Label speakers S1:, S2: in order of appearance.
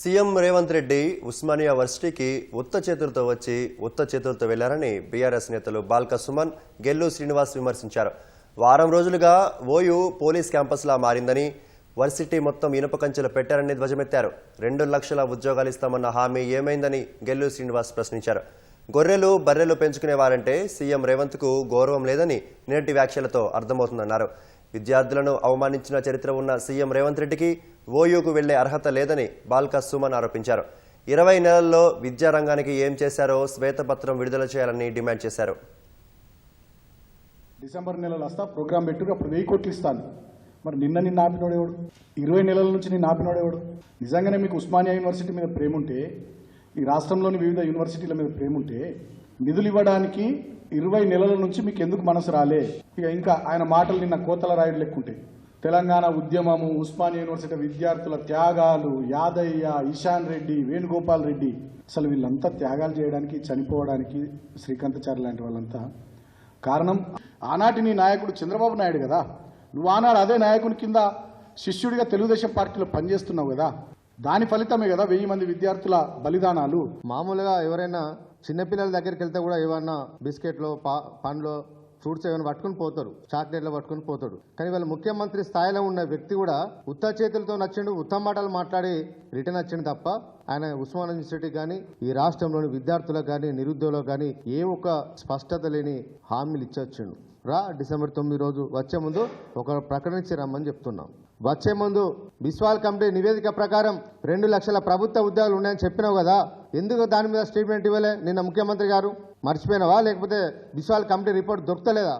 S1: CM Revanth Reddy Osmania వర్సిటీకి ఉత్త చేతులతో వచ్చి ఉత్త చేతులతో వెళ్ళారని బీఆర్ఎస్ నేతలు బాల్క సుమన్ గెల్లు శ్రీనివాస్ విమర్శించారు. వారం రోజులుగా ఓయూ పోలీస్ క్యాంపస్లా మారిందని వర్సిటీ మొత్తం ఇనుప కంచెలు పెట్టారని ధ్వజమెత్తారు. రెండు లక్షల ఉద్యోగాలు ఇస్తామన్న హామీ ఏమైందని గెల్లు శ్రీనివాస్ ప్రశ్నించారు. గొర్రెలు బర్రెలు పెంచుకునేవారంటే సీఎం రేవంత్కు గౌరవం లేదని నేటి వ్యాఖ్యలతో అర్థమవుతుందన్నారు. విద్యార్థులను అవమానించిన చరిత్ర ఉన్న సీఎం రేవంత్ రెడ్డికి ఓయూకు వెళ్ళే అర్హత లేదని బాల్కా సుమన్ ఆరోపించారు. ఇరవై నెలల్లో విద్యారంగానికి ఏం చేశారో శ్వేతపత్రం విడుదల చేయాలని డిమాండ్ చేశారు.
S2: డిసెంబర్ నెలలో వస్తా ప్రోగ్రామ్ పెట్టు అప్పుడు వెయ్యి కోట్లు ఇస్తాను. మరి నిన్న నిన్న ఆపినోడేవాడు ఇరవై నెలల నుంచి నిన్న ఆపినోడేవాడు నిజంగానే మీకు ఉస్మానియా యూనివర్సిటీ మీద ప్రేమ ఉంటే ఈ రాష్ట్రంలోని వివిధ యూనివర్సిటీల మీద ప్రేమ ఉంటే నిధులు ఇవ్వడానికి ఇరవై నెలల నుంచి మీకు ఎందుకు మనసు రాలే? ఇక ఇంకా ఆయన మాటలు నిన్న కోతల రాయుడు లెక్కుంటాయి తెలంగాణ ఉద్యమము ఉస్మానియా యూనివర్సిటీ విద్యార్థుల త్యాగాలు యాదయ్య ఇషాన్ రెడ్డి వేణుగోపాల్ రెడ్డి అసలు వీళ్ళంతా త్యాగాలు చేయడానికి చనిపోవడానికి శ్రీకాంతచారి లాంటి వాళ్ళంతా కారణం ఆనాటి నీ నాయకుడు చంద్రబాబు నాయుడు కదా. నువ్వు ఆనాడు అదే నాయకుని కింద శిష్యుడిగా తెలుగుదేశం పార్టీలో పనిచేస్తున్నావు కదా. దాని ఫలితమే కదా వెయ్యి మంది విద్యార్థుల బలిదానాలు.
S3: మామూలుగా ఎవరైనా చిన్నపిల్లల దగ్గరికి వెళ్తే కూడా ఏమన్నా బిస్కెట్లు పా పండ్లు ఫ్రూట్స్ ఏమైనా పట్టుకుని పోతారు చాక్లెట్లు పట్టుకుని పోతాడు కానీ వాళ్ళ ముఖ్యమంత్రి స్థాయిలో ఉన్న వ్యక్తి కూడా ఉత్త చేతులతో నచ్చిండు ఉత్తమ మాటలు మాట్లాడి రిటర్న్ వచ్చిండు తప్ప ఆయన ఉస్మాన్ యూనివర్సిటీ కానీ ఈ రాష్ట్రంలోని విద్యార్థులకు కానీ నిరుద్యోగులకు కానీ ఏ ఒక్క స్పష్టత లేని హామీలు ఇచ్చొచ్చిండు. రా డిసెంబర్ తొమ్మిది రోజు వచ్చే ముందు ఒక ప్రకటించి రమ్మని చెప్తున్నాం. వచ్చే ముందు బిస్వాల్ కమిటీ నివేదిక ప్రకారం రెండు లక్షల ప్రభుత్వ ఉద్యోగాలు ఉన్నాయని చెప్పినావు కదా ఎందుకు దాని మీద స్టేట్మెంట్ ఇవ్వలే? నిన్న ముఖ్యమంత్రి గారు మర్చిపోయినావా? లేకపోతే బిస్వాల్ కమిటీ రిపోర్ట్ దొరకలేదా